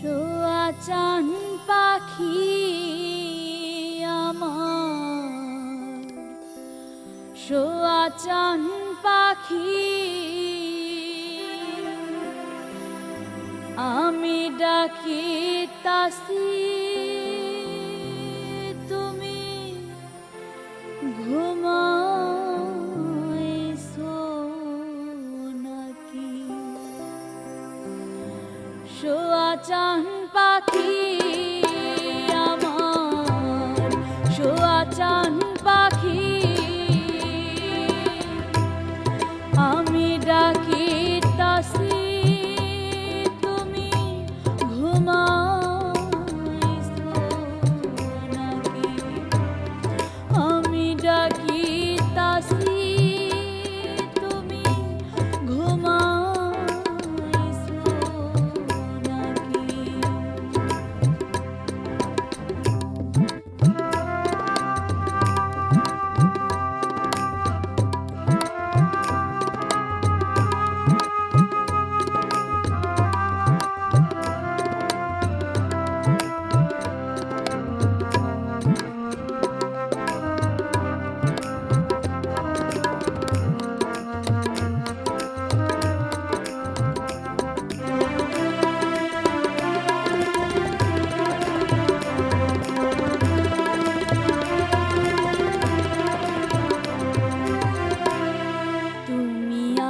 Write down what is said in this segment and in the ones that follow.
শোয়া চান পাখি আমার। শোয়া চান পাখি আমি ডাকি তাসি তুমি ঘুমা done.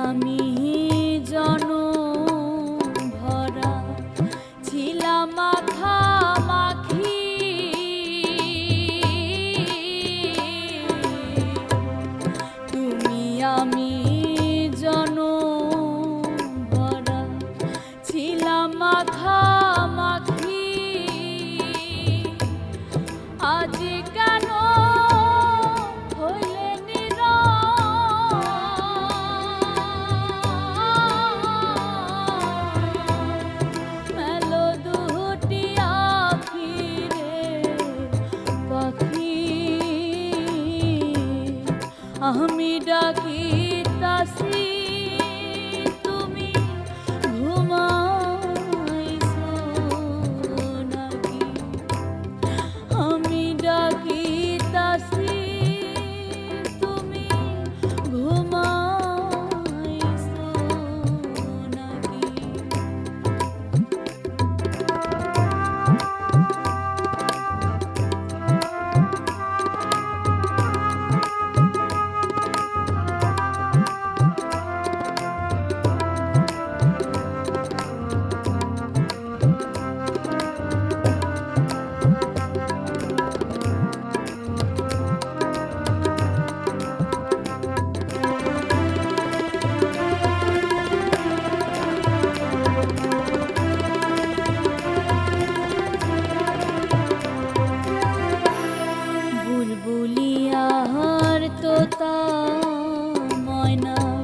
আমি আমি ডাকি তাসি। now.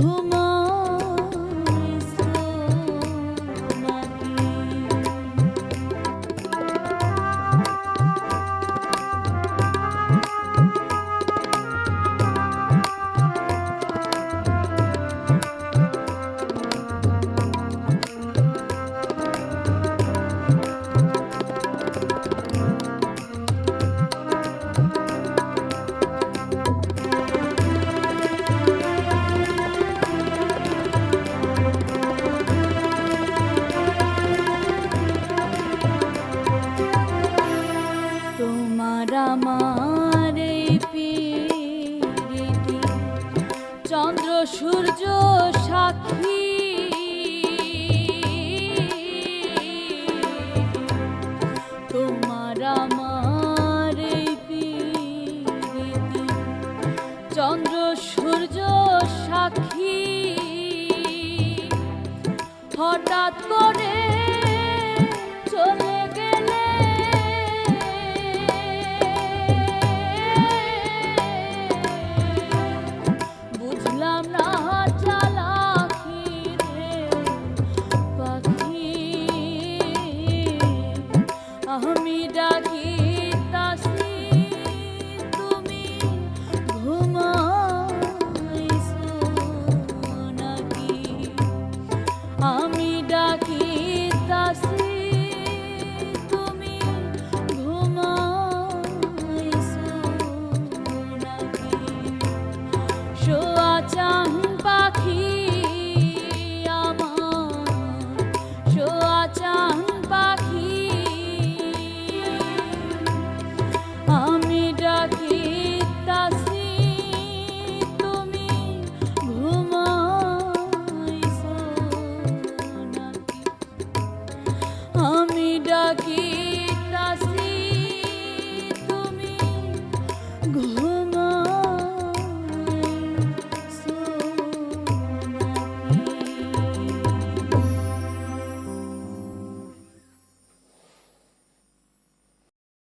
Oh. তোমার আমার চন্দ্র সূর্য সাক